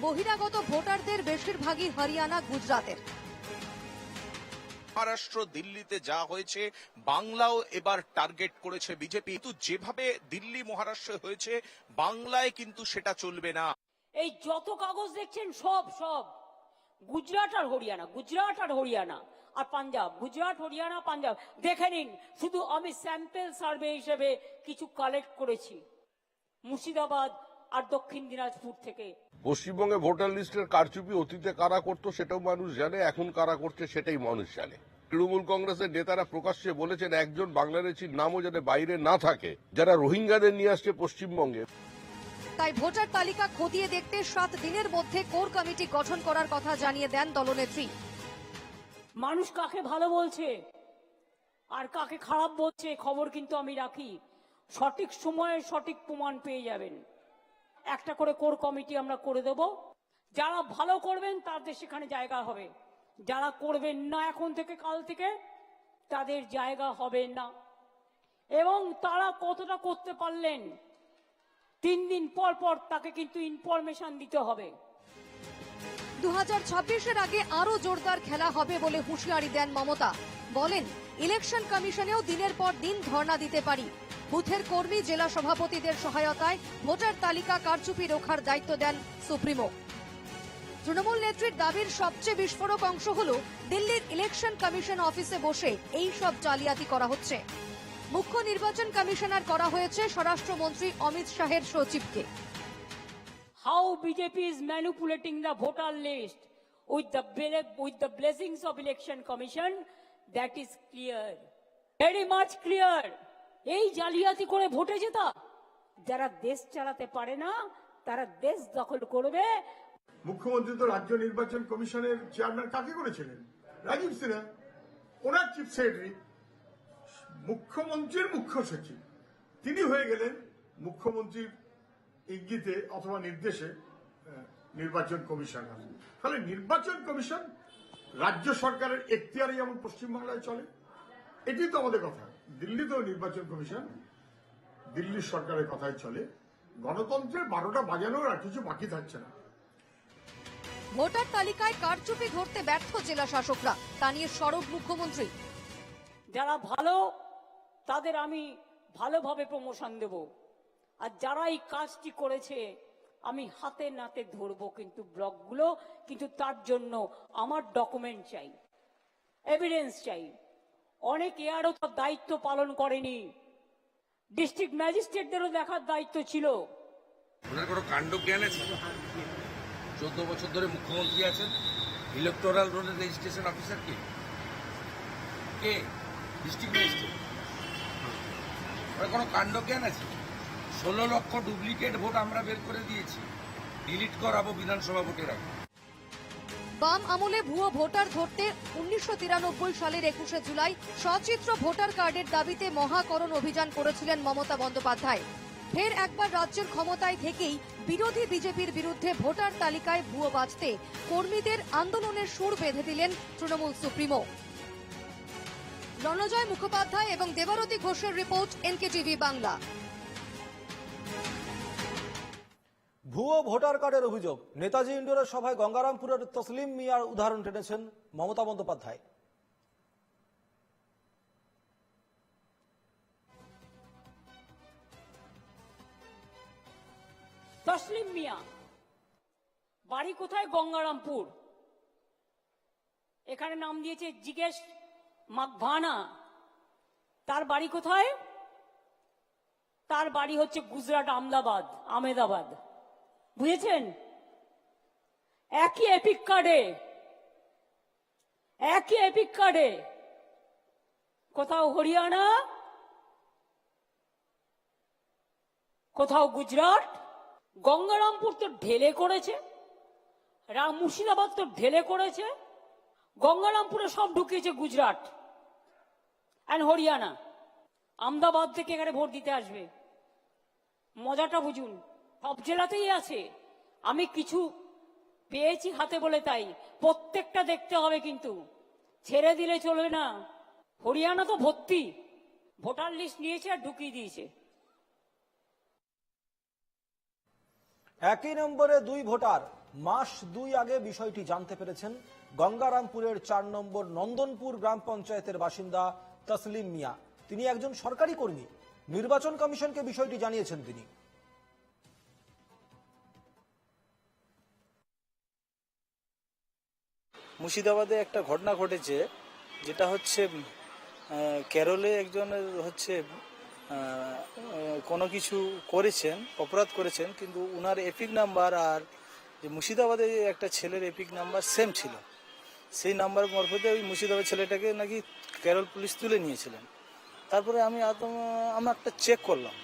বহিরাগত ভোটারদের বেশিরভাগই হরিয়ানা গুজরাতের মহারাষ্ট্র দিল্লিতে যা হয়েছে বাংলাও এবার টার্গেট করেছে বিজেপি। কিন্তু যেভাবে দিল্লি মহারাষ্ট্রে হয়েছে বাংলায় কিন্তু সেটা চলবে না। এই যত কাগজ দেখছেন সব সব। গুজরাট আর হরিয়ানা গুজরাট আর হরিয়ানা। আর পাঞ্জাব গুজরাট হরিয়ানা পাঞ্জাব। দেখে নিন শুধু আমি স্যাম্পেল সার্ভে হিসেবে কিছু কালেক্ট করেছি। মুর্শিদাবাদ আর দক্ষিণ দিনাজপুর থেকে। পশ্চিমবঙ্গে ভোটার লিস্টের কারচুপি অতীতে কারা করতো সেটাও মানুষ জানে এখন কারা করছে সেটাই মানুষ জানে। তৃণমূল কংগ্রেসের নেতারা প্রকাশ্যে বলেছেন একজন বাংলাদেশির নামও যাতে বাইরে না থাকে যারা রোহিঙ্গাদের নিয়ে আসছে পশ্চিমবঙ্গে। তাই ভোটার তালিকা খতিয়ে দেখতে সাত দিনের মধ্যে কোর কমিটি গঠন করার কথা জানিয়ে দেন দলনেত্রী। মানুষ কাকে ভালো বলছে আর কাকে খারাপ বলছে খবর কিন্তু আমি রাখি। সঠিক সময়ে সঠিক প্রমাণ পেয়ে যাবেন। একটা করে কোর কমিটি আমরা করে দেব। যারা ভালো করবেন, তাদের সেখানে জায়গা হবে। যারা করবেন না এখন থেকে, কাল থেকে, তাদের জায়গা হবে না। এবং তারা কতটা করতে পারলেন, তিন দিন পর পর তাকে কিন্তু ইনফরমেশন দিতে হবে। দু হাজার আগে আরও জোরদার খেলা হবে বলে হুঁশিয়ারি দেন মমতা। বলেন ইলেকশন কমিশনেও দিনের পর দিন ধর্ণা দিতে পারি। বুথের কর্মী, জেলা সভাপতিদের সহায়তায় ভোটার তালিকা কারচুপি রোখার দায়িত্ব দেন সুপ্রিমো। তৃণমূল নেত্রীর দাবির সবচেয়ে বিস্ফোরক অংশ হল দিল্লির ইলেকশন কমিশন অফিসে বসে এই সব জালিয়াতি করা হচ্ছে। মুখ্য নির্বাচন কমিশনার করা হয়েছে স্বরাষ্ট্রমন্ত্রী অমিত শাহের সচিবকে। How is manipulating the voter list with the bele- with the blessings of election commission? That is clear. Very much clear. এই জালিয়াতি করে ভোটে জেতা। যারা দেশ চালাতে পারে না, তারা দেশ দখল করবে। মুখ্যমন্ত্রী তো রাজ্য নির্বাচন কমিশনের চেয়ারম্যান কাকে করেছিলেন? রাজীব সিনহা, ওনার চিফ সেক্রেটারি, মুখ্যমন্ত্রীর মুখ্য সচিব। তিনি হয়ে গেলেন মুখ্যমন্ত্রীর ইঙ্গিতে অথবা নির্দেশে নির্বাচন কমিশনার ফলে নির্বাচন কমিশন রাজ্য সরকারের এখতিয়ারে যেমন পশ্চিমবাংলায় চলে, এটি তো আমাদের কথা। দিল্লিতেও নির্বাচন কমিশন দিল্লি সরকারের কথাই চলে। গণতন্ত্রের বারোটা বাজানোর আর কিছু বাকি থাকছে না। ভোটার তালিকায় কারচুপি ধরতে ব্যর্থ জেলা শাসকরা তা নিয়ে সরব মুখ্যমন্ত্রী। যারা ভালো তাদের আমি ভালোভাবে প্রমোশন দেব। আর যারা এই কাজটি করেছে আমি হাতে নাতে ধরবো কিন্তু ব্লকগুলো কিন্তু তার জন্য আমার ডকুমেন্ট চাই এভিডেন্স চাই। অনেক এয়ারও তার দায়িত্ব পালন করেনি। ডিস্ট্রিক্ট ম্যাজিস্ট্রেটদেরও দেখার দায়িত্ব ছিল। ওনার কোনো কাণ্ড জ্ঞান আছে? চোদ্দ বছর ধরে মুখ্যমন্ত্রী আছেন। ইলেকটোরাল রোডের রেজিস্ট্রেশন অফিসার কে? কে? ডিস্ট্রিক্ট ম্যাজিস্ট্রেট কোনো কাণ্ড জ্ঞান আছে? ষোলো লক্ষ ডুপ্লিকেট ভোট আমরা বের করে দিয়েছি। ডিলিট করাবো বিধানসভা ভোটের আগে। বাম আমলে ভুয়ো ভোটার ধরতে উনিশশো তিরানব্বই সালের একুশে জুলাই সচিত্র ভোটার কার্ডের দাবিতে মহাকরণ অভিযান করেছিলেন মমতা বন্দ্যোপাধ্যায়। ফের একবার রাজ্যের ক্ষমতায় থেকেই বিরোধী বিজেপির বিরুদ্ধে ভোটার তালিকায় ভুয়ো বাঁচতে কর্মীদের আন্দোলনের সুর বেঁধে দিলেন তৃণমূল সুপ্রিমো। রণজয় মুখোপাধ্যায় এবং দেবারতী ঘোষের রিপোর্ট এনকেটিভি বাংলা। ভুয়ো ভোটার কার্ডের অভিযোগ। নেতাজি ইন্ডোরের সভায় গঙ্গারামপুরের তসলিম মিয়ার উদাহরণ টেনেছেন মমতা বন্দ্যোপাধ্যায়। তসলিম মিয়া, বাড়ি কোথায় গঙ্গারামপুর? এখানে নাম দিয়েছে জিজ্ঞেস মাকভানা। তার বাড়ি কোথায়? তার বাড়ি হচ্ছে গুজরাট আমদাবাদ, আমেদাবাদ। বুঝেছেন? একই এপিক কার্ডে একই এপিক কার্ডে কোথাও হরিয়ানা, কোথাও গুজরাট, গঙ্গারামপুর তো ঢেলে করেছে, রাম মুর্শিদাবাদ তো ঢেলে করেছে, গঙ্গারামপুরে সব ঢুকিয়েছে গুজরাট অ্যান্ড হরিয়ানা। আমদাবাদ থেকে এখানে ভোট দিতে আসবে। মজাটা বুঝুন। সব জেলাতেই আছে। আমি কিছু পেয়েছি হাতে বলে তাই। প্রত্যেকটা দেখতে হবে কিন্তু। ছেড়ে দিলে চলবে না। হরিয়ানা তো ভর্তি। ভোটার লিস্ট নিয়েছে আর ঢুকিয়ে দিয়েছে। একই নম্বরে দুই ভোটার। মাস দুই আগে বিষয়টি জানতে পেরেছেন গঙ্গারামপুরের চার নম্বর নন্দনপুর গ্রাম পঞ্চায়েতের বাসিন্দা তসলিম মিয়া। তিনি একজন সরকারি কর্মী। নির্বাচন কমিশনকে বিষয়টি জানিয়েছেন তিনি। মুর্শিদাবাদে একটা ঘটনা ঘটেছে, যেটা হচ্ছে কেরলে একজনের হচ্ছে কোনো কিছু করেছেন, অপরাধ করেছেন, কিন্তু উনার এপিক নাম্বার আর যে মুর্শিদাবাদে একটা ছেলের এপিক নাম্বার সেম ছিল। সেই নাম্বার মারফতে ওই মুর্শিদাবাদ ছেলেটাকে নাকি কেরল পুলিশ তুলে নিয়েছিলেন। তারপরে আমি আমি একটা চেক করলাম,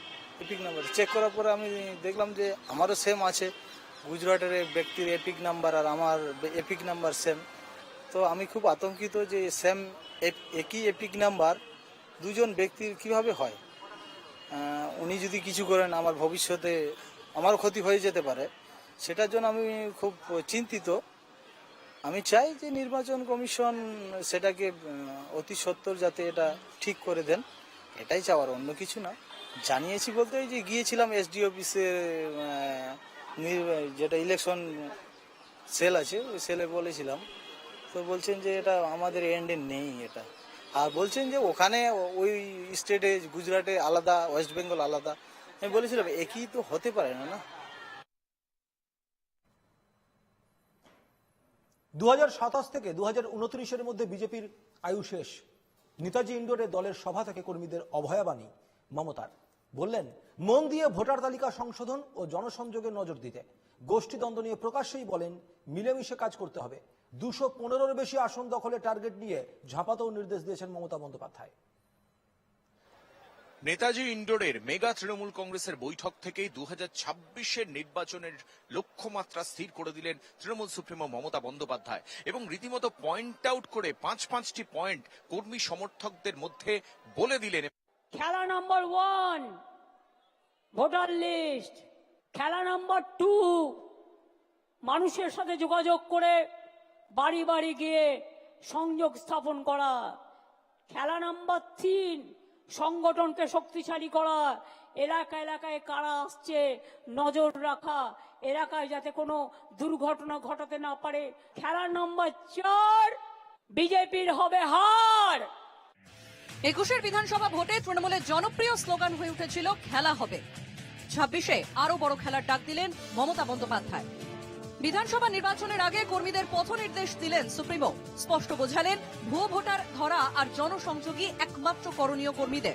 এপিক নাম্বার। চেক করার পরে আমি দেখলাম যে আমারও সেম আছে, গুজরাটের ব্যক্তির এপিক নাম্বার আর আমার এপিক নাম্বার সেম তো আমি খুব আতঙ্কিত যে সেম একই এপিক নাম্বার দুজন ব্যক্তির কীভাবে হয়? উনি যদি কিছু করেন, আমার ভবিষ্যতে আমারও ক্ষতি হয়ে যেতে পারে। সেটার জন্য আমি খুব চিন্তিত। আমি চাই যে নির্বাচন কমিশন সেটাকে অতি সত্বর যাতে এটা ঠিক করে দেন। এটাই চাওয়ার, অন্য কিছু না। জানিয়েছি বলতে যে গিয়েছিলাম এসডি অফিসে যেটা ইলেকশন সেল আছে, ওই সেলে বলেছিলাম। তো বলছেন যে এটা আমাদের এন্ডে নেই এটা। আর বলছেন যে ওখানে ওই স্টেটে গুজরাটে আলাদা ওয়েস্ট বেঙ্গল আলাদা। আমি বলেছিলাম, একই তো হতে পারে না না? দু হাজার সাতাশ থেকে দু হাজার মধ্যে বিজেপির আয়ু শেষ। নেতাজি ইন্ডোরে দলের সভা থেকে কর্মীদের অভয়াবাণী, মমতার। বললেন, মন দিয়ে ভোটার তালিকা সংশোধন ও জনসংযোগে নজর দিতে। গোষ্ঠীদ্বন্দ্ব নিয়ে প্রকাশ্যেই বলেন মিলেমিশে কাজ করতে হবে। দুশো পনেরোর বেশি আসন দখলে টার্গেট নিয়ে ঝাঁপাতেও নির্দেশ দিয়েছেন মমতা বন্দ্যোপাধ্যায়। নেতাজি ইন্ডোরের মেগা তৃণমূল কংগ্রেসের বৈঠক থেকেই দু হাজার ছাব্বিশের নির্বাচনের লক্ষ্যমাত্রা স্থির করে দিলেন তৃণমূল সুপ্রিমো মমতা বন্দ্যোপাধ্যায় এবং রীতিমতো পয়েন্ট আউট করে পাঁচ পাঁচটি পয়েন্ট কর্মী সমর্থকদের মধ্যে বলে দিলেন। খেলা নাম্বার ওয়ান ভোটার লিস্ট খেলা নাম্বার টু মানুষের সাথে যোগাযোগ করে বাড়ি বাড়ি গিয়ে সংযোগ স্থাপন করা। খেলা নাম্বার তিন, সংগঠনকে শক্তিশালী করা। এলাকা এলাকায় কারা আসছে, নজর রাখা। এলাকায় যাতে কোনো দুর্ঘটনা ঘটাতে না পারে। খেলা নম্বর চার, বিজেপির হবে হার। একুশের বিধানসভা ভোটে তৃণমূলের জনপ্রিয় স্লোগান হয়ে উঠেছিল, খেলা হবে। ছাব্বিশে আরও বড় খেলার ডাক দিলেন মমতা বন্দ্যোপাধ্যায়। বিধানসভা নির্বাচনের আগে কর্মীদের পথ নির্দেশ দিলেন সুপ্রিমো। স্পষ্ট বোঝালেন, ভুয়ো ভোটার ধরা আর জনসংযোগী একমাত্র করণীয় কর্মীদের।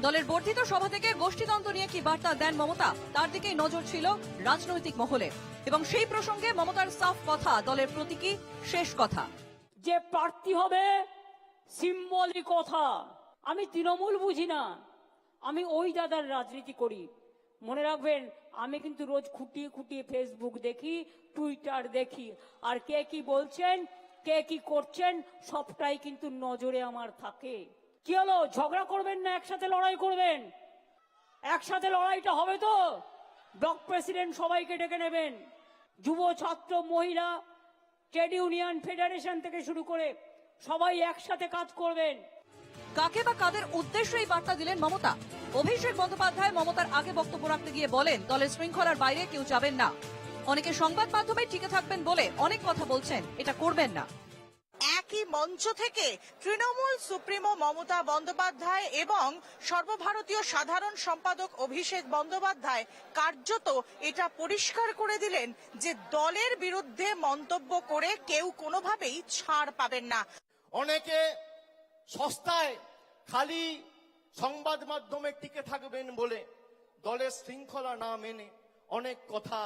দলের বর্ধিত সভা থেকে গোষ্ঠীতন্ত্র নিয়ে কি বার্তা দেন মমতা, তার দিকেই নজর ছিল রাজনৈতিক মহলে। এবং সেই প্রসঙ্গে মমতার সাফ কথা, দলের প্রতীকী শেষ কথা। যে প্রার্থী হবে সিম্বলি কথা। আমি তৃণমূল বুঝি না। আমি ওই দাদার রাজনীতি করি। মনে রাখবেন, আমি কিন্তু রোজ খুঁটিয়ে খুঁটিয়ে ফেসবুক দেখি টুইটার দেখি। আর কে কি বলছেন, কে কি করছেন, সবটাই কিন্তু নজরে আমার থাকে। কি হলো? ঝগড়া করবেন না, একসাথে লড়াই করবেন? একসাথে লড়াইটা হবে তো? ব্লক প্রেসিডেন্ট সবাইকে ডেকে নেবেন। যুব, ছাত্র, মহিলা, ট্রেড ইউনিয়ন, ফেডারেশন থেকে শুরু করে সবাই একসাথে কাজ করবেন। কাকে বা কাদের উদ্দেশ্যে এই বার্তা দিলেন মমতা? অভিষেক বন্দ্যোপাধ্যায় মমতার আগে বক্তব্য রাখতে গিয়ে বলেন দলের শৃঙ্খলার বাইরে কেউ যাবেন না। অনেকে সংবাদ মাধ্যমে টিকে থাকবেন বলে অনেক কথা বলছেন এটা করবেন না। একই মঞ্চ থেকে তৃণমূল সুপ্রিমো মমতা বন্দ্যোপাধ্যায় এবং সর্বভারতীয় সাধারণ সম্পাদক অভিষেক বন্দ্যোপাধ্যায় কার্যত এটা পরিষ্কার করে দিলেন যে দলের বিরুদ্ধে মন্তব্য করে কেউ কোনোভাবেই ছাড় পাবেন না। অনেকে সস্তায় খালি সংবাদ মাধ্যমে টিকে থাকবেন বলে দলের শৃঙ্খলা না মেনে অনেক কথা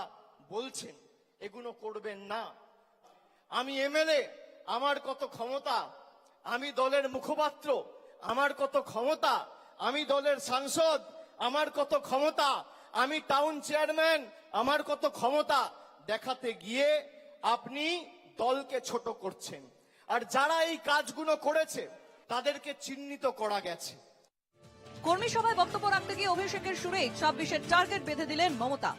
বলছেন। এগুলো করবেন না। আমি এমএলএ, আমার কত ক্ষমতা, আমি দলের মুখপাত্র, আমার কত ক্ষমতা, আমি দলের সাংসদ, আমার কত ক্ষমতা, আমি টাউন চেয়ারম্যান, আমার কত ক্ষমতা দেখাতে গিয়ে আপনি দলকে ছোট করছেন। আর যারা এই কাজগুলো করেছে তাদেরকে চিহ্নিত করা গেছে। কর্মী সভায় বক্তব্য রাখতে গিয়ে অভিষেকের সুরেই ছাব্বিশের টার্গেট বেঁধে দিলেন মমতা।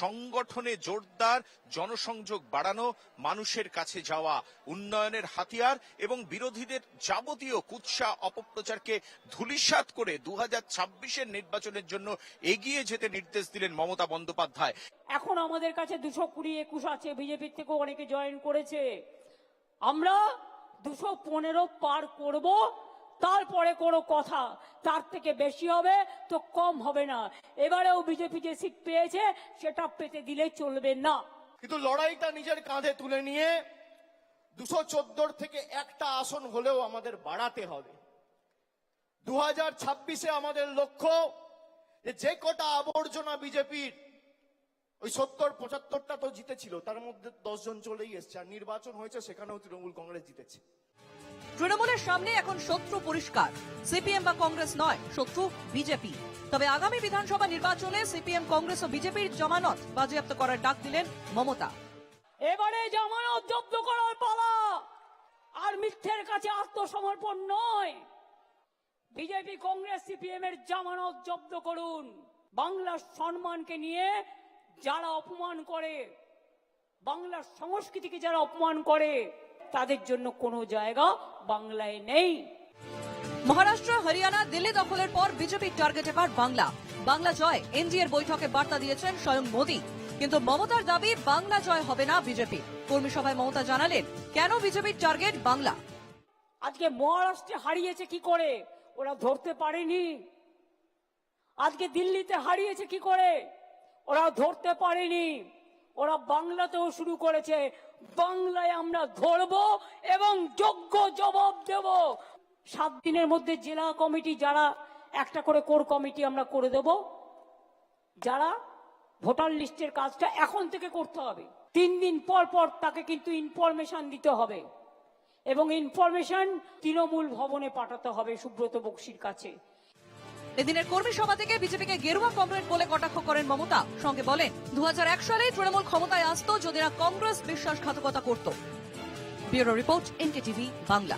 সংগঠনে জোরদার জনসংযোগ বাড়ানো মানুষের কাছে যাওয়া উন্নয়নের হাতিয়ার এবং বিরোধীদের যাবতীয় কুৎসা অপপ্রচারকে ধূলিসাৎ করে দু হাজার ছাব্বিশের নির্বাচনের জন্য এগিয়ে যেতে নির্দেশ দিলেন মমতা বন্দ্যোপাধ্যায়। এখন আমাদের কাছে দুশো কুড়ি একুশ আছে বিজেপির থেকেও অনেকে জয়েন করেছে। আমরা দুশো পনেরো পার করব, তারপরে কোনো কথা। তার থেকে বেশি হবে তো কম হবে না। এবারেও বিজেপি যে সিট পেয়েছে, সেটা পেতে দিলে চলবে না। কিন্তু লড়াইটা নিজের কাঁধে তুলে নিয়ে দুশো চোদ্দোর থেকে একটা আসন হলেও আমাদের বাড়াতে হবে। দু হাজার ছাব্বিশে আমাদের লক্ষ্য যে যে কটা আবর্জনা বিজেপির ওই সত্তর পঁচাত্তরটা তো জিতেছিল তার মধ্যে দশ জন চলেই এসছে আর নির্বাচন হয়েছে সেখানেও তৃণমূল কংগ্রেস জিতেছে। তৃণমূলের সামনে এখন শত্রু পরিষ্কার সিপিএম বা কংগ্রেস নয় শত্রু বিজেপি। তবে আগামী বিধানসভা নির্বাচনে সিপিএম কংগ্রেস ও বিজেপির জমানত বাজেয়াপ্ত করার ডাক দিলেন মমতা। এবারে জামানত জব্দ করার পালা আর মিথ্যের কাছে আত্মসমর্পণ নয়। বিজেপি কংগ্রেস সিপিএম এর জামানত জব্দ করুন। বাংলার সম্মানকে নিয়ে যারা অপমান করে বাংলার সংস্কৃতিকে যারা অপমান করে তাদের জন্য কোনো জায়গা বাংলায় নেই। মহারাষ্ট্র হরিয়ানা দিল্লি দখলের পর বিজেপির টার্গেট এবার বাংলা। বাংলা জয় এনডিএর বৈঠকে বার্তা দিয়েছেন স্বয়ং মোদী। কিন্তু মমতার দাবি বাংলা জয় হবে না বিজেপি। কর্মী সভায় মমতা জানালেন কেন বিজেপির টার্গেট বাংলা? আজকে মহারাষ্ট্রে হারিয়েছে কি করে? ওরা ধরতে পারেনি। আজকে দিল্লিতে হারিয়েছে কি করে? ওরা ধরতে পারেনি। ওরা বাংলাতেও শুরু করেছে। বাংলায় আমরা ধরব এবং যোগ্য জবাব দেব। সাত দিনের মধ্যে জেলা কমিটি যারা, একটা করে কোর কমিটি আমরা করে দেব। যারা ভোটার লিস্টের কাজটা এখন থেকে করতে হবে। তিন দিন পর পর তাকে কিন্তু ইনফরমেশন দিতে হবে। এবং ইনফরমেশন তৃণমূল ভবনে পাঠাতে হবে সুব্রত বক্সির কাছে। এদিনের কর্মী সভা থেকে বিজেপিকে গেরুয়া কমরেড বলে কটাক্ষ করেন মমতা। সঙ্গে বলেন দু সালে তৃণমূল ক্ষমতায় আসতো যদি না কংগ্রেস বিশ্বাসঘাতকতা করত। Bureau report, NKTV, Bangla.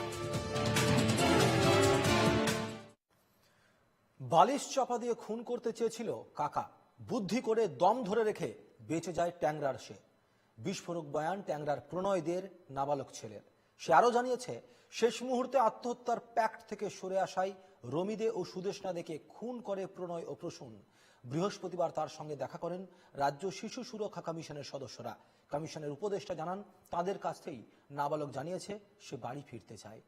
বালিশ চাপা দিয়ে খুন করতে চেয়েছিল কাকা। বুদ্ধি করে দম ধরে রেখে বেঁচে যায় ট্যাংরার সে। বিস্ফোরক বয়ান ট্যাংরার প্রণয়দের নাবালক ছেলের। সে আরও জানিয়েছে, শেষ মুহূর্তে আত্মহত্যার প্যাক্ট থেকে সরে আসায় রমিদে ও সুদেশনা দেখে খুন করে প্রণয় ও প্রসূন। বৃহস্পতিবার তার সঙ্গে দেখা করেন রাজ্য শিশু সুরক্ষা কমিশনের সদস্যরা। কমিশনের উপদেষ্টা জানান, তাদের কাছ থেকেই নাবালক জানিয়েছে, সে বাড়ি ফিরতে চায়।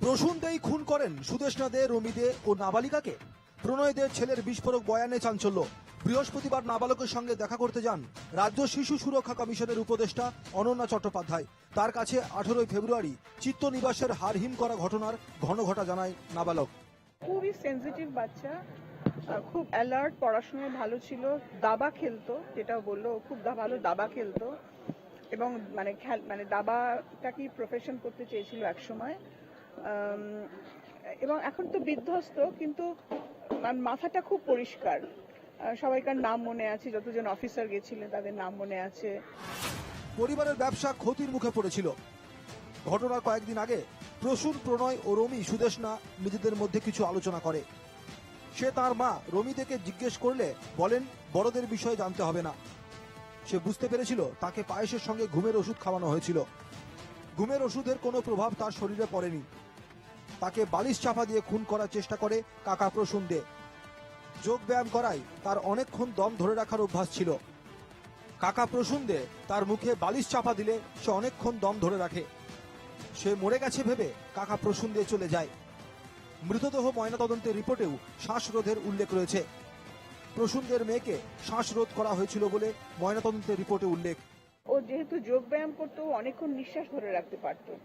প্রসূনদেই খুন করেন সুদেশনা দে রমিদে ও নাবালিকাকে। প্রণয় দের ছেলের বিস্ফোরক বয়ানে চাঞ্চল্য। বৃহস্পতিবার নাবালকের সঙ্গে দেখা করতে যান রাজ্য শিশু সুরক্ষা কমিশনের উপদেষ্টা অনন্যা চট্টোপাধ্যায়। তার কাছে আঠেরোই ফেব্রুয়ারি চিত্ত চিত্তনিবাসের হারহিম করা ঘটনার ঘন ঘটা জানায় নাবালক। খুবই সেনজিটিভ বাচ্চা খুব অ্যালার্ট পড়াশোনায় ভালো ছিল, দাবা খেলতো, যেটা বলল খুব ভালো দাবা খেলতো এবং মানে মানে দাবাটাকেই প্রফেশন করতে চেয়েছিল একসময়। এবং এখন তো বিধ্বস্ত, কিন্তু মাথাটা খুব পরিষ্কার। সবাইকার নাম মনে আছে, যতজন অফিসার গেছিলেন তাদের নাম মনে আছে। পরিবারের ব্যবসা ক্ষতির মুখে পড়েছিল। ঘটনার কয়েকদিন আগে প্রসূন প্রণয় ও রমি সুদেশনা নিজেদের মধ্যে কিছু আলোচনা করে। সে তার মা রমিদেকে জিজ্ঞেস করলে বলেন, বড়দের বিষয়ে জানতে হবে না। সে বুঝতে পেরেছিল তাকে পায়েসের সঙ্গে ঘুমের ওষুধ খাওয়ানো হয়েছিল। ঘুমের ওষুধের কোনো প্রভাব তার শরীরে পড়েনি। তাকে বালিশ চাপা দিয়ে খুন করার চেষ্টা করে কাকা প্রসূন দে যোগ ব্যায়াম করায় তার অনেকক্ষণ দম ধরে রাখার অভ্যাস ছিল। কাকা প্রসূন দে তার মুখে বালিশ চাপা দিলে সে অনেকক্ষণ দম ধরে রাখে। সে মরে গেছে ভেবে কাকা প্রসূন দিয়ে চলে যায়। মৃতদেহ ময়নাতদন্তের রিপোর্টেও শ্বাসরোধের উল্লেখ রয়েছে। প্রসূনদের মেয়েকে শ্বাসরোধ করা হয়েছিল বলে ময়নাতদন্তের রিপোর্টে উল্লেখ। ও যেহেতু যোগ ব্যায়াম করতো, ও অনেকক্ষণ নিঃশ্বাস ধরে রাখতে পারতো।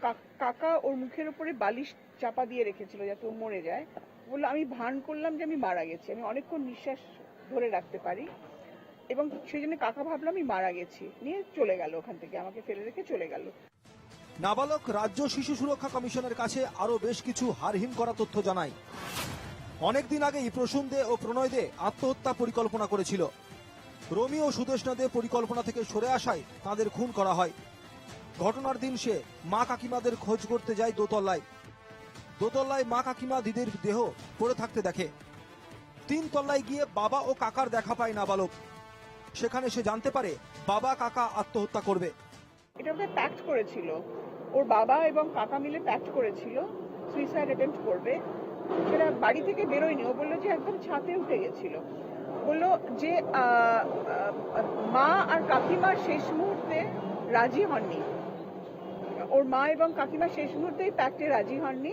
কা- কাকা ওর মুখের উপরে বালিশ চাপা দিয়ে রেখেছিল যাতে ও মরে যায়। বলল, আমি ভান করলাম যে আমি মারা গেছি। আমি অনেকক্ষণ নিঃশ্বাস ধরে রাখতে পারি এবং সেই জন্য কাকা ভাবলাম আমি মারা গেছি। নিয়ে চলে গেল ওখান থেকে, আমাকে ফেলে রেখে চলে গেল। নাবালক রাজ্য শিশু সুরক্ষা কমিশনের কাছে আরও বেশ কিছু হারহিম করা তথ্য জানায়। অনেকদিন আগেই প্রসূন দে ও প্রণয় দে আত্মহত্যা পরিকল্পনা করেছিল। রমি ও সুদেশনা দে পরিকল্পনা থেকে সরে আসায় তাদের খুন করা হয়। ঘটনার দিন সে মা কাকিমাদের খোঁজ করতে যায় দোতলায়। দোতলায় মা কাকিমা দিদির দেহ পড়ে থাকতে দেখে। তিন তলায় গিয়ে বাবা ও কাকার দেখা পায় নাবালক। সেখানে সে জানতে পারে, বাবা কাকা আত্মহত্যা করবে। এটা ওদের প্যাক্ট করেছিল। ওর বাবা এবং কাকা মিলে প্যাক্ট করেছিল সুইসাইড অ্যাটেম্প্ট করবে। সেটা বাড়ি থেকে বেরোয়নি। ও বলল যে একদম ছাতে উঠে গেছিল। বলল যে মা আর কাকিমা শেষ মুহূর্তে রাজি হননি। ওর মা এবং কাকিমা শেষ মুহূর্তে প্যাক্টে রাজি হননি।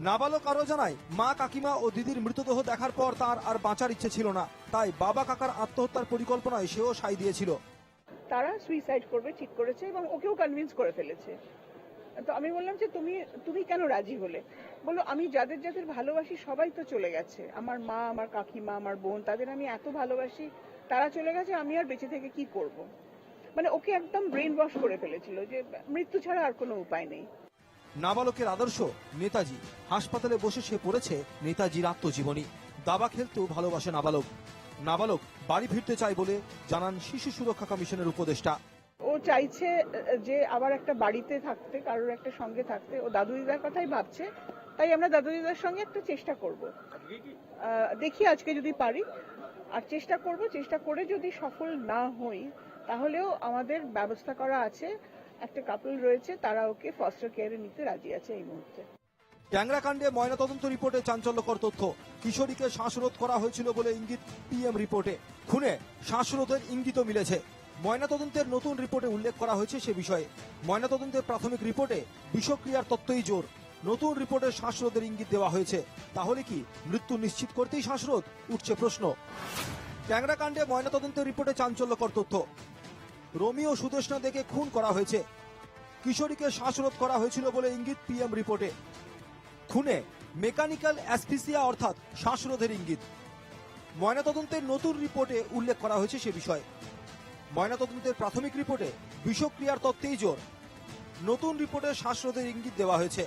নাবালক আরও জানায়, মা কাকিমা ও দিদির মৃতদেহ দেখার পর তার আর বাঁচার ইচ্ছে ছিল না। তাই বাবা কাকার আত্মহত্যার পরিকল্পনায় সেও সাই দিয়েছিল। তারা সুইসাইড করবে, ঠিক করেছে এবং ওকেও কনভিন্স করে ফেলেছে। তো আমি বললাম যে, তুমি তুমি কেন রাজি হলে? বলল, আমি যাদের যাদের ভালোবাসি সবাই তো চলে গেছে। আমার মা, আমার কাকিমা, আমার বোন, তাদের আমি এত ভালোবাসি, তারা চলে গেছে, আমি আর বেঁচে থেকে কি করব? মানে ওকে একদম ব্রেন ওয়াশ করে ফেলেছিল যে, মৃত্যু ছাড়া আর কোনো উপায় নেই। নাবালকের আদর্শ নেতাজি। হাসপাতালে বসে সে পড়েছে নেতাজির আত্মজীবনী। দাবা খেলতেও ভালোবাসে নাবালক। নাবালক বাড়ি ফিরতে চায় বলে জানান শিশু সুরক্ষা কমিশনের উপদেষ্টা। ও চাইছে যে আবার একটা বাড়িতে থাকতে, কারোর একটা সঙ্গে থাকতে। ও দাদু দিদার কথাই ভাবছে, তাই আমরা দাদু দিদার সঙ্গে একটা চেষ্টা করব। দেখি আজকে যদি পারি। আর চেষ্টা করব, চেষ্টা করে যদি সফল না হই, তাহলেও আমাদের ব্যবস্থা করা আছে। একটা কাপল রয়েছে, তারা ওকে ফস্টার কেয়ারে নিতে রাজি আছে এই মুহূর্তে। ট্যাংরা কাণ্ডে ময়নাতদন্ত রিপোর্টে চাঞ্চল্যকর তথ্য। কিশোরীকে শ্বাসরোধ করা হয়েছিল বলে ইঙ্গিত পিএম রিপোর্টে। খুনে শ্বাসরোধের ইঙ্গিতও মিলেছে। ময়নাতদন্তের নতুন রিপোর্টে উল্লেখ করা হয়েছে সে বিষয়ে। ময়নাতদন্তের প্রাথমিক রিপোর্টে বিষক্রিয়ার তত্ত্বই জোর। নতুন রিপোর্টে শ্বাসরোধের ইঙ্গিত দেওয়া হয়েছে। তাহলে কি মৃত্যু নিশ্চিত করতেই শ্বাসরোধ? উঠছে প্রশ্ন। ট্যাংরা কাণ্ডে ময়নাতদন্তের রিপোর্টে চাঞ্চল্যকর তথ্য। রোমিও সুদেষ্ণা দেখে খুন করা হয়েছে। কিশোরীকে শ্বাসরোধ করা হয়েছিল বলে ইঙ্গিত পিএম রিপোর্টে। খুনে মেকানিক্যাল অ্যাসফিসিয়া অর্থাৎ শ্বাসরোধের ইঙ্গিত। ময়নাতদন্তের নতুন রিপোর্টে উল্লেখ করা হয়েছে সে বিষয়ে। ময়নাতদন্তের প্রাথমিক রিপোর্টে বিষক্রিয়ার তত্ত্বেই জোর। নতুন রিপোর্টে শ্বাসরোধের ইঙ্গিত দেওয়া হয়েছে।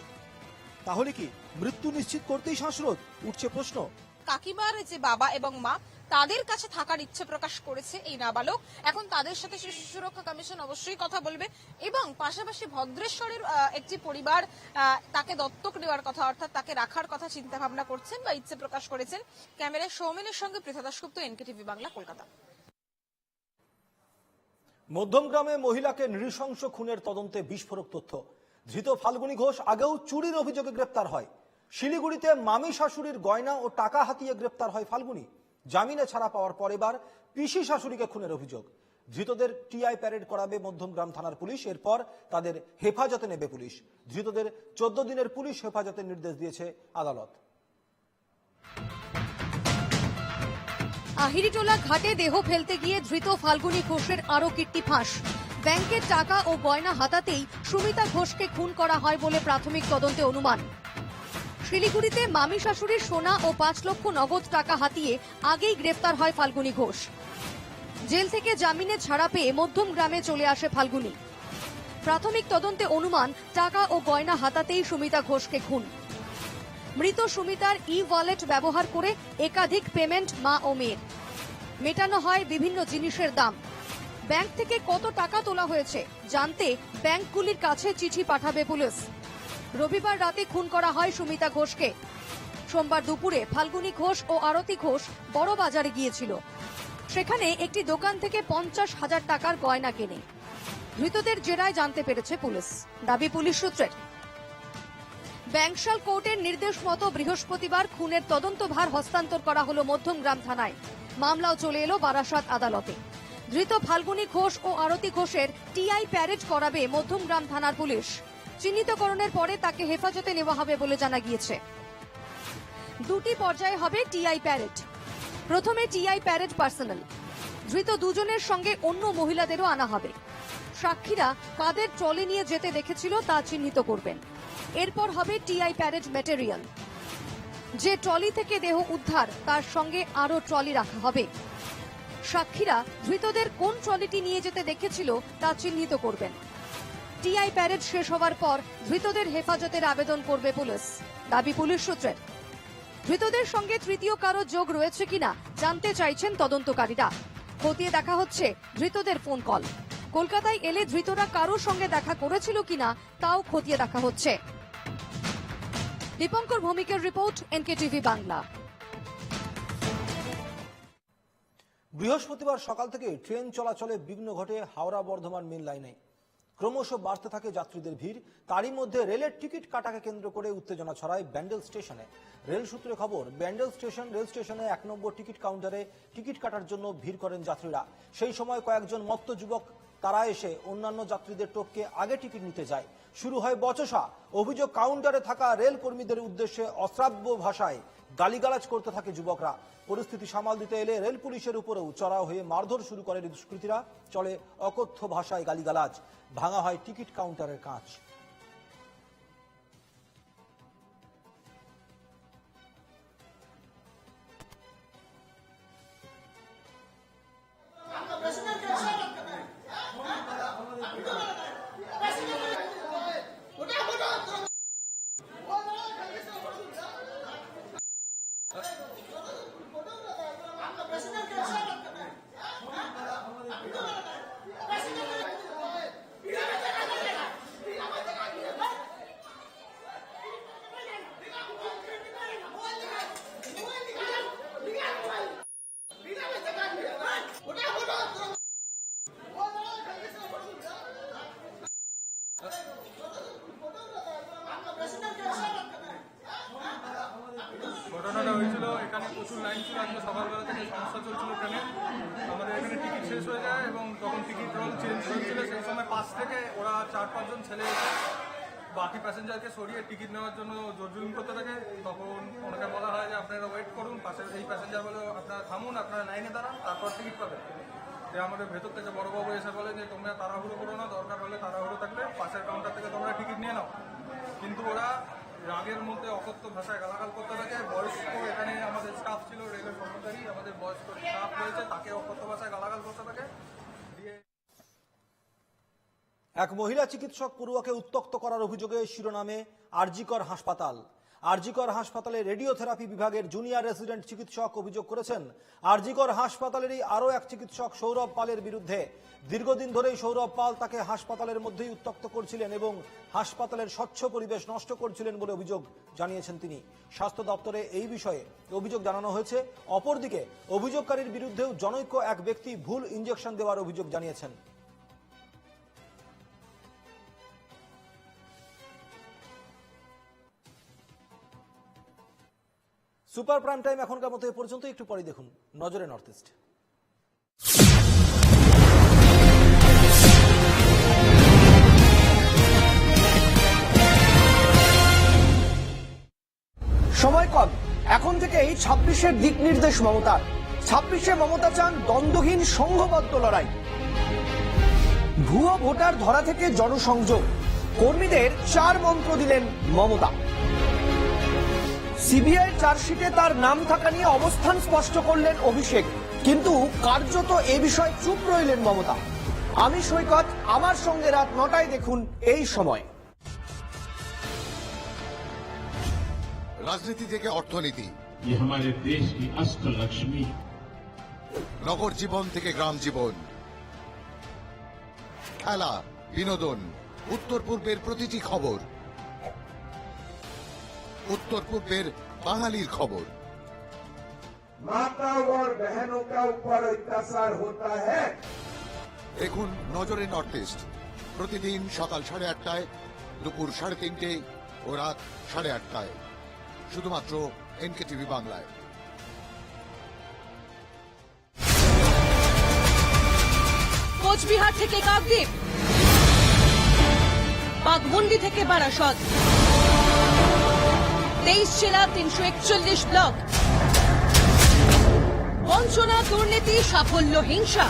তাহলে কি মৃত্যু নিশ্চিত করতেই শ্বাসরোধ? উঠছে প্রশ্ন। কাকিমার যে বাবা এবং মা তাদের কাছে থাকার ইচ্ছে প্রকাশ করেছে এই নাবালক। এখন তাদের সাথে শিশু সুরক্ষা কমিশন অবশ্যই কথা বলবে এবং পাশাপাশি ভদ্রেশ্বরের একটি পরিবার তাকে দত্তক নেওয়ার কথা অর্থাৎ তাকে রাখার কথা চিন্তা ভাবনা করছেন বা ইচ্ছে প্রকাশ করেছেন। ক্যামেরায় সৌমেনের সঙ্গে পৃথা দাসগুপ্ত এনকেটিভি বাংলা, কলকাতা। মধ্যমগ্রামে মহিলাকে নৃশংস খুনের তদন্তে বিস্ফোরক তথ্য। ধৃত ফাল্গুনী ঘোষ আগেও চুরির অভিযোগে গ্রেপ্তার হয়। শিলিগুড়িতে মামি শাশুড়ির গয়না ও টাকা হাতিয়ে গ্রেপ্তার হয় ফাল্গুনী। জামিনে ছাড়া পাওয়ার পর এবার পিসি শাশুড়িকে খুনের অভিযোগ। ধৃতদের টিআই প্যারেড করাবে মধ্যমগ্রাম থানার পুলিশ, এরপর তাদের হেফাজতে নেবে পুলিশ। ধৃতদের চোদ্দ দিনের পুলিশ হেফাজতের নির্দেশ দিয়েছে আদালত। আহিরিটোলা ঘাটে দেহ ফেলতে গিয়ে ধৃত ফাল্গুনী ঘোষের আরও কীর্তি ফাঁস। ব্যাংকের টাকা ও গয়না হাতাতেই সুমিতা ঘোষকে খুন করা হয় বলে প্রাথমিক তদন্তে অনুমান। শিলিগুড়িতে মামি শাশুড়ির সোনা ও পাঁচ লক্ষ নগদ টাকা হাতিয়ে আগেই গ্রেপ্তার হয় ফাল্গুনী ঘোষ। জেল থেকে জামিনে ছাড়া পেয়ে মধ্যম গ্রামে চলে আসে ফাল্গুনী। প্রাথমিক তদন্তে অনুমান, টাকা ও গয়না হাতাতেই সুমিতা ঘোষকে খুন। মৃত সুমিতার ই ওয়ালেট ব্যবহার করে একাধিক পেমেন্ট মা ও মেয়ের। মেটানো হয় বিভিন্ন জিনিসের দাম। ব্যাংক থেকে কত টাকা তোলা হয়েছে জানতে ব্যাংকগুলির কাছে চিঠি পাঠাবে পুলিশ। রবিবার রাতে খুন করা হয় সুমিতা ঘোষকে। সোমবার দুপুরে ফাল্গুনী ঘোষ ও আরতি ঘোষ বড় বাজারে গিয়েছিল। সেখানে একটি দোকান থেকে পঞ্চাশ হাজার টাকার গয়না কেনে। ধৃতদের জেরায় জানতে পেরেছে পুলিশ। দাবি পুলিশ সূত্রের ব্যাংশাল কোর্টের নির্দেশ মতো বৃহস্পতিবার খুনের তদন্তভার হস্তান্তর করা হলো মধ্যমগ্রাম থানায়। মামলাও চলে এলো বারাসাত আদালতে। ধৃত ফাল্গুনী ঘোষ ও আরতি ঘোষের টিআই প্যারেড করাবে মধ্যমগ্রাম থানার পুলিশ। চিহ্নিতকরণের পরে তাকে হেফাজতে নেওয়া হবে বলে জানা গিয়েছে। দুটি পর্যায়ে হবে টিআই প্যারেড। প্রথমে টিআই প্যারেড পার্সোনাল। ধৃত দুজনের সঙ্গে অন্য মহিলাদেরও আনা হবে। সাক্ষীরা কাদের ট্রলি নিয়ে যেতে দেখেছিল তা চিহ্নিত করবেন। এরপর হবে টিআই প্যারেড ম্যাটেরিয়াল। যে ট্রলি থেকে দেহ উদ্ধার, তার সঙ্গে আরও ট্রলি রাখা হবে। সাক্ষীরা ধৃতদের কোন ট্রলিটি নিয়ে যেতে দেখেছিল তা চিহ্নিত করবেন। টিআই প্যারেড শেষ হওয়ার পর ধৃতদের হেফাজতের আবেদন করবে পুলিশ। দাবি পুলিশ সূত্রের ধৃতদের সঙ্গে তৃতীয় কারও যোগ রয়েছে কিনা জানতে চাইছেন তদন্তকারীরা। খতিয়ে দেখা হচ্ছে ধৃতদের ফোন কল। কলকাতায় এলে ধৃতরা কারোর সঙ্গে দেখা করেছিল কিনা তাও খতিয়ে দেখা হচ্ছে। দীপঙ্কর ভৌমিকের রিপোর্ট এনকে টিভি বাংলা। বৃহস্পতিবার সকাল থেকে ট্রেন চলাচলে বিঘ্ন ঘটে হাওড়া বর্ধমান মেন লাইনে। ক্রমশ বাড়তে থাকে যাত্রীদের ভিড়। তারই মধ্যে রেলের টিকিট কাটাকে কেন্দ্র করে উত্তেজনা ছড়ায় ব্যান্ডেল স্টেশনে। রেল সূত্রে খবর, ব্যান্ডেল স্টেশন, রেল স্টেশনে এক নম্বর টিকিট কাউন্টারে টিকিট কাটার জন্য ভিড় করেন যাত্রীরা। সেই সময় কয়েকজন মত্ত যুবক তারা এসে অন্যান্য যাত্রীদের টপকে আগে টিকিট নিতে যায়। শুরু হয় বচসা। অভিযোগ, কাউন্টারে থাকা রেল কর্মীদের উদ্দেশ্যে অশ্রাব্য ভাষায় গালিগালাজ করতে থাকে যুবকরা। পরিস্থিতি সামাল দিতে এলে রেল পুলিশের উপরেও চড়াও হয়ে মারধর শুরু করে দুষ্কৃতীরা। চলে অকথ্য ভাষায় গালিগালাজ। ভাঙা হয় টিকিট কাউন্টারের কাঁচ। ঘটনাটা হয়েছিল, এখানে প্রচুর লাইন ছিল, আজকে সকালবেলা থেকে সমস্যা চলছিল ট্রেনে। আমাদের এখানে টিকিট শেষ হয়ে যায় এবং যখন টিকিট রোল চেঞ্জ হচ্ছিল, সেই সময় পাশ থেকে ওরা চার পাঁচজন ছেলে বাকি প্যাসেঞ্জারকে সরিয়ে টিকিট নেওয়ার জন্য জোর করতে থাকে। তখন ওনাকে বলা হয় যে, আপনারা ওয়েট করুন পাশে এই প্যাসেঞ্জার বলে আপনারা থামুন, আপনারা লাইনে দাঁড়ান, তারপর টিকিট পাবেন। যে আমাদের ভেতর থেকে বড়বাবু এসে বলে যে তোমরা তাড়াহুড়ো করো না, দরকার হলে তাড়াহুড়ো থাকলে পাশের কাউন্টার থেকে তোমরা টিকিট নিয়ে নাও। কিন্তু ওরা রাগের মধ্যে অকথ্য ভাষায় গালাগাল করতে থাকে। বয়স্ক এখানে আমাদের স্টাফ ছিল রেলের কর্মচারী, আমাদের বয়স্ক স্টাফ রয়েছে, তাকে অকথ্য ভাষায় গালাগাল করতে থাকে। এক মহিলা চিকিৎসক পড়ুয়াকে উত্তক্ত করার অভিযোগে শিরোনামে আরজিকর হাসপাতাল। আরজিকর হাসপাতালে রেডিওথেরাপি বিভাগের জুনিয়র রেসিডেন্ট চিকিৎসক অভিযোগ করেছেন। আরজিকর হাসপাতালেরই আরও এক চিকিৎসক সৌরভ পালের বিরুদ্ধে দীর্ঘদিন ধরেই সৌরভ পাল তাকে হাসপাতালের মধ্যেই উত্তক্ত করছিলেন এবং হাসপাতালের স্বচ্ছ পরিবেশ নষ্ট করছিলেন বলে অভিযোগ জানিয়েছেন তিনি। স্বাস্থ্য দপ্তরে এই বিষয়ে অভিযোগ জানানো হয়েছে। অপরদিকে অভিযোগকারীর বিরুদ্ধেও জনৈক এক ব্যক্তি ভুল ইঞ্জেকশন দেওয়ার অভিযোগ জানিয়েছেন। সুপার প্রাইম টাইম এখনকার মতো এ পর্যন্ত একটু পরে দেখুন নজরে নর্থ ইস্ট। সময় কম। এখন থেকে এই ছাব্বিশের দিক নির্দেশ মমতার ছাব্বিশে মমতা চান দ্বন্দ্বহীন সংঘবদ্ধ লড়াই। ভুয়ো ভোটার ধরা থেকে জনসংযোগ। কর্মীদের চার মন্ত্র দিলেন মমতা। সিবিআই চার্জশিটে তার নাম থাকা নিয়ে অবস্থান স্পষ্ট করলেন অভিষেক। কিন্তু কার্যত এ বিষয়ে চুপ রইলেন মমতা। আমি সৈকত আমার সঙ্গে রাত নটায় দেখুন এই সময়। রাজনীতি থেকে অর্থনীতি। নগর জীবন থেকে গ্রাম জীবন। খেলা বিনোদন উত্তর পূর্বের প্রতিটি খবর। উত্তর পূর্বের বাঙালির খবর माताओं और बहनों का ऊपर अत्याचार होता है দেখুন নজরে নর্থ ইস্ট প্রতিদিন সকাল সাড়ে আটটায় দুপুর সাড়ে তিনটে ও রাত সাড়ে আটটায় শুধুমাত্র এনকে টিভি বাংলায় কোচবিহার থেকে কাকদ্বীপ বাঘমুন্ডি থেকে বারাসত তেইশ জেলা তিনশো একচল্লিশ ব্লক। বঞ্চনা দুর্নীতি সাফল্য হিংসা।